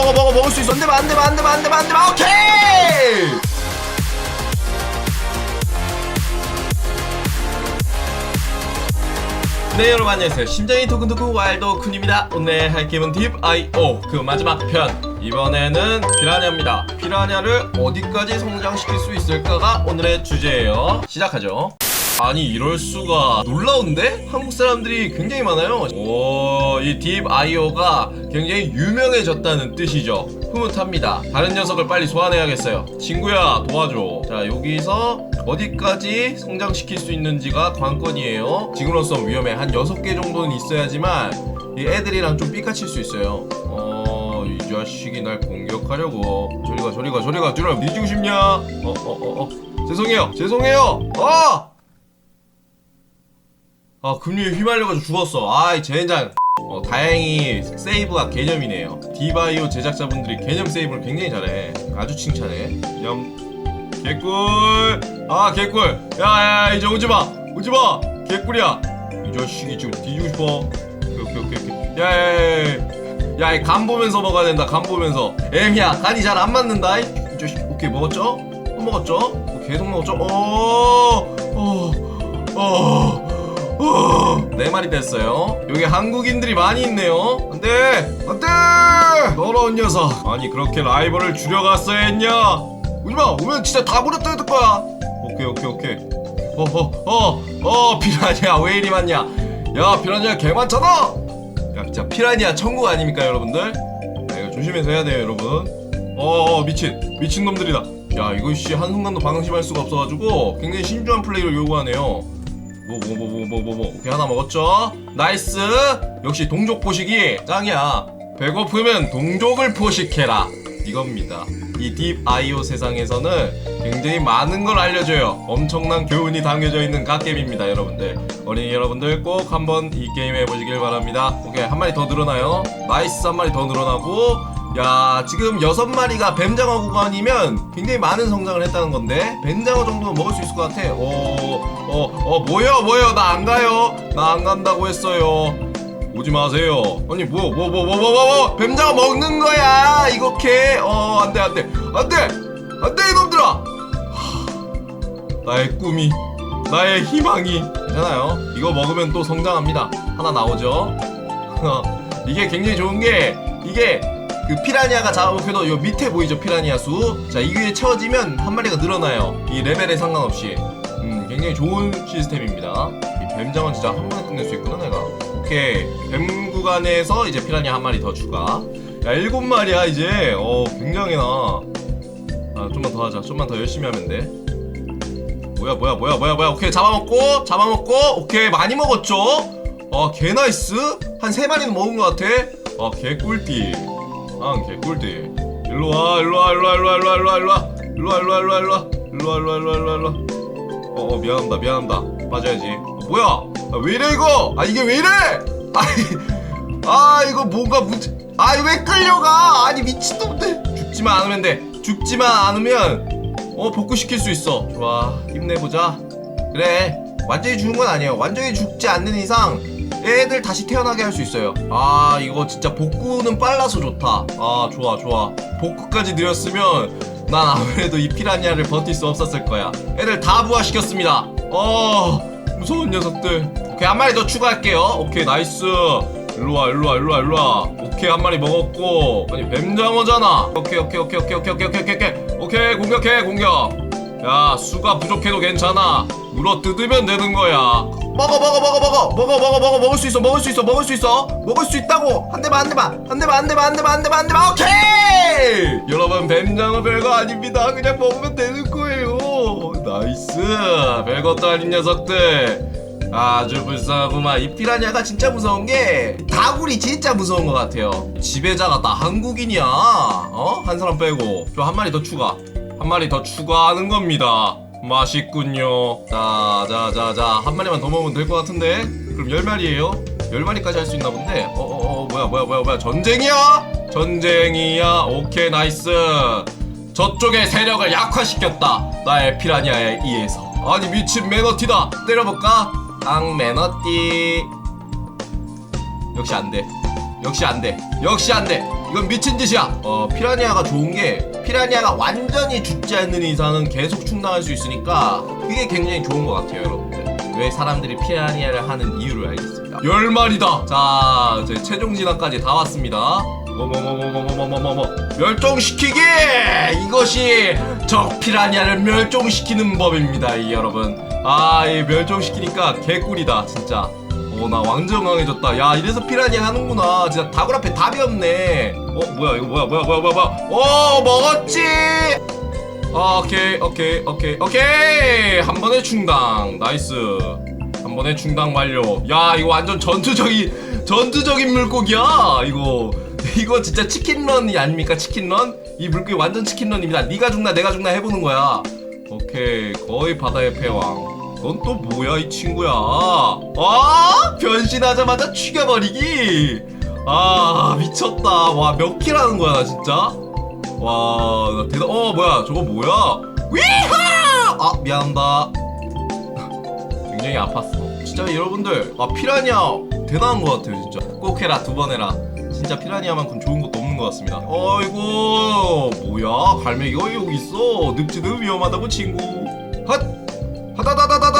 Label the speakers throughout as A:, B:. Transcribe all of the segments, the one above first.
A: 먹어 먹어 먹을 수 있어. 안돼 안돼 안돼 안돼 안돼 오케이! 네 여러분 안녕하세요. 심장이 두근두근 와일드쿤입니다. 오늘 할 게임은 딥.io 그 마지막 편. 이번에는 피라냐입니다. 피라냐를 어디까지 성장시킬 수 있을까가 오늘의 주제예요. 시작하죠 아니 이럴 수가. 놀라운데? 한국 사람들이 굉장히 많아요. 오이 딥.io가 굉장히 유명해졌다는 뜻이죠. 흐뭇합니다. 다른 녀석을 빨리 소환해야겠어요. 친구야 도와줘. 자 여기서 어디까지 성장시킬 수 있는지가 관건이에요. 지금으로서 위험해. 한 6개 정도는 있어야지만 이 애들이랑 좀 삐까칠 수 있어요. 어... 이 자식이 날 공격하려고. 저리가 저리가 저리가. 저리가 뒤지고 싶냐? 어어어 어, 죄송해요. 죄송해요. 어! 아 금리에 휘말려가지고 죽었어. 아이 젠장 어, 다행히 세이브가 개념이네요. 디바이오 제작자분들이 개념 세이브를 굉장히 잘해. 아주 칭찬해. 냠 개꿀! 아 개꿀! 야야 이제 오지마! 오지마! 개꿀이야! 이 자식이 지금 뒤지고 싶어. 오케이 오케이 오케이 오케이. 야야야야 야이 간 보면서 먹어야 된다 간 보면서. 애미야 간이 잘 안 맞는다 이, 이 자식 오케이 먹었죠? 또 먹었죠? 어, 계속 먹었죠? 어어어 어, 네 마리 됐어요. 여기 한국인들이 많이 있네요. 안 돼, 안 돼! 더러운 녀석. 아니 그렇게 라이벌을 줄여갔어야 했냐? 오지마, 오면 진짜 다 버렸다 해둘 거야. 오케이, 오케이, 오케이. 어허, 어, 어, 피라니아 왜 이리 많냐? 야, 피라니아 개 많잖아. 야, 진짜 피라니아 천국 아닙니까, 여러분들? 야, 이거 조심해서 해야 돼요, 여러분. 어, 어 미친, 미친 놈들이다. 야, 이거 씨 한순간도 방심할 수가 없어가지고 굉장히 신중한 플레이를 요구하네요. 뭐 뭐 뭐 뭐 뭐 뭐 오케이 하나 먹었죠? 나이스. 역시 동족 포식이 짱이야. 배고프면 동족을 포식해라. 이겁니다. 이 딥 아이오 세상에서는 굉장히 많은 걸 알려줘요. 엄청난 교훈이 담겨져 있는 갓겜입니다 여러분들. 어린이 여러분들 꼭 한번 이 게임 해보시길 바랍니다. 오케이 한 마리 더 늘어나요. 나이스 한 마리 더 늘어나고 야 지금 여섯 마리가 뱀장어 구간이면 굉장히 많은 성장을 했다는 건데 뱀장어 정도는 먹을 수 있을 것 같아. 어어어 뭐요 뭐요? 나 안 가요. 나 안 간다고 했어요. 오지 마세요. 아니 뭐 뭐 뭐 뭐 뭐뭐 뱀장어 먹는 거야 이거 캐어 안돼 안돼. 안돼! 안돼 이놈들아! 하, 나의 꿈이 나의 희망이. 괜찮아요. 이거 먹으면 또 성장합니다. 하나 나오죠? 이게 굉장히 좋은 게 이게 그 피라니아가 잡아먹혀도 요 밑에 보이죠 피라니아 수. 자 이게 채워지면 한 마리가 늘어나요. 이 레벨에 상관없이. 음 굉장히 좋은 시스템입니다. 이 뱀장은 진짜 한 번에 끝낼 수 있구나 내가. 오케이 뱀 구간에서 이제 피라니아 한 마리 더 추가. 야 일곱 마리야 이제. 어 굉장히 나. 아 좀만 더 하자. 좀만 더 열심히 하면 돼. 뭐야 뭐야 뭐야 뭐야 뭐야 오케이 잡아먹고 잡아먹고 오케이 많이 먹었죠 어개 나이스 한 세 마리는 먹은 것 같아 어 개 꿀띠 아 개꿀띠 일로와 일로 와 일로 와 일로 와 일로 와 일로 와 일로 와 일로 와 일로 와 일로 와 일로 와 일로 와 일로 와 일로 와 일로 와 일로 와 어 어 미안합니다 미안합니다 빠져야지 어, 뭐야 아, 왜 이래 이거 아 이게 왜 이래 아이 아 이거 뭔가 문제 아이 왜 끌려가 아니 미친놈들 죽지만 않으면 돼 죽지만 않으면 어 복구시킬 수 있어 좋아 힘내보자 그래 완전히 죽는 건 아니에요 완전히 죽지 않는 이상 애들 다시 태어나게 할 수 있어요. 아 이거 진짜 복구는 빨라서 좋다. 아 좋아 좋아. 복구까지 느렸으면 난 아무래도 이 피라니아를 버틸 수 없었을 거야. 애들 다 부화시켰습니다. 어 무서운 녀석들. 오케이 한 마리 더 추가할게요. 오케이 나이스. 일로와 일로와 일로와 일로와. 오케이 한 마리 먹었고. 아니 뱀장어잖아. 오케이 오케이 오케이 오케이 오케이 오케이 오케이 오케이. 오케이 공격해 공격 야 수가 부족해도 괜찮아. 물어 뜯으면 되는 거야. 먹어 먹어 먹어 먹어. 먹어 먹어 먹어. 먹을 수 있어 먹을 수 있어 먹을 수 있어. 먹을 수 있다고. 한 대만 한 대만. 한 대만 한 대만 한 대만 한 대만 한 대만. 오케이! 여러분 뱀장어 별거 아닙니다. 그냥 먹으면 되는 거예요. 나이스. 별것도 아닌 녀석들. 아주 불쌍하구만. 이 피라냐가 진짜 무서운 게 다굴이 진짜 무서운 것 같아요. 지배자가 다 한국인이야. 어? 한 사람 빼고. 저 한 마리 더 추가 한 마리 더 추가하는 겁니다. 맛있군요. 자자자자 한 마리만 더 먹으면 될 것 같은데? 그럼 열 마리예요? 열 마리까지 할 수 있나 본데? 어어 어 뭐야 뭐야 뭐야 뭐야. 전쟁이야? 전쟁이야. 오케이 나이스. 저쪽의 세력을 약화시켰다. 나의 피라냐에 의해서. 아니 미친 매너티다. 때려볼까? 앙 매너티. 역시 안돼. 역시 안돼. 역시 안돼. 이건 미친 짓이야. 어 피라니아가 좋은 게 피라니아가 완전히 죽지 않는 이상은 계속 충당할 수 있으니까 그게 굉장히 좋은 것 같아요 여러분들. 왜 사람들이 피라니아를 하는 이유를 알겠습니다. 열 마리다! 자 저희 최종 진화까지 다 왔습니다. 뭐뭐뭐뭐뭐뭐뭐뭐 멸종시키기! 이것이 적 피라니아를 멸종시키는 법입니다 이 여러분. 아 이 멸종시키니까 개꿀이다 진짜 어나 완전 강해졌다. 야 이래서 피라니아 하는구나. 진짜 다굴 앞에 답이 없네. 어 뭐야 이거 뭐야 뭐야 뭐야 뭐야 뭐야. 오 먹었지! 오케이 오케이 오케이 오케이! 한 번에 충당. 나이스. 한 번에 충당 완료. 야 이거 완전 전투적인 전투적인 물고기야 이거. 이거 진짜 치킨런이 아닙니까 치킨런? 이 물고기 완전 치킨런입니다. 네가 죽나 내가 죽나 해보는 거야. 오케이 거의 바다의 패왕. 넌 또 뭐야 이 친구야? 아 변신하자마자 죽여버리기 아 미쳤다 와 몇 킬 하는 거야 나 진짜 와, 나 대단, 어, 뭐야, 저거 뭐야? 위하! 아, 미안합니다. 굉장히 아팠어. 진짜 여러분들, 아, 피라니아 대단한 것 같아요, 진짜. 꼭 해라, 두 번 해라. 진짜 피라니아만큼 좋은 것도 없는 것 같습니다. 어이구, 뭐야, 갈매기가 여기 있어. 늪지는 위험하다고, 친구. 헛! 하다다다다다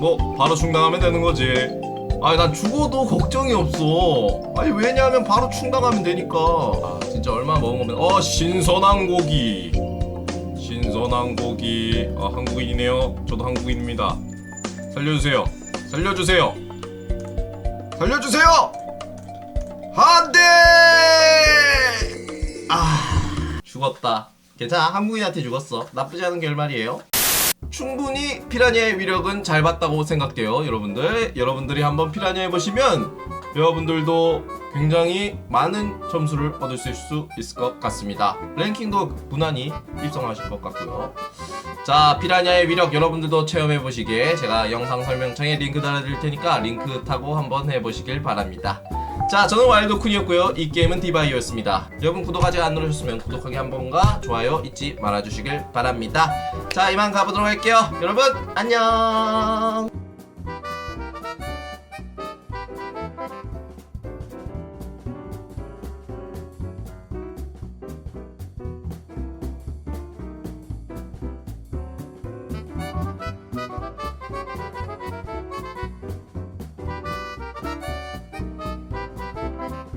A: 뭐 바로 충당하면 되는 거지. 아니 난 죽어도 걱정이 없어. 아니 왜냐하면 바로 충당하면 되니까. 아 진짜 얼마 먹은 거면 어 신선한 고기. 신선한 고기. 아 한국인이네요. 저도 한국인입니다. 살려주세요. 살려주세요. 살려주세요! 안돼 아 죽었다. 괜찮아. 한국인한테 죽었어. 나쁘지 않은 결말이에요 충분히 피라니아의 위력은 잘 봤다고 생각돼요 여러분들. 여러분들이 한번 피라니아 해보시면 여러분들도 굉장히 많은 점수를 얻을 수 있을 것 같습니다. 랭킹도 무난히 입성하실 것 같고요. 자 피라니아의 위력 여러분들도 체험해보시기에 제가 영상 설명창에 링크 달아드릴 테니까 링크 타고 한번 해보시길 바랍니다 자 저는 와일드쿤이었고요. 이 게임은 디바이였습니다. 여러분 구독 아직 안 누르셨으면 구독하기 한 번과 좋아요 잊지 말아주시길 바랍니다. 자 이만 가보도록 할게요. 여러분 안녕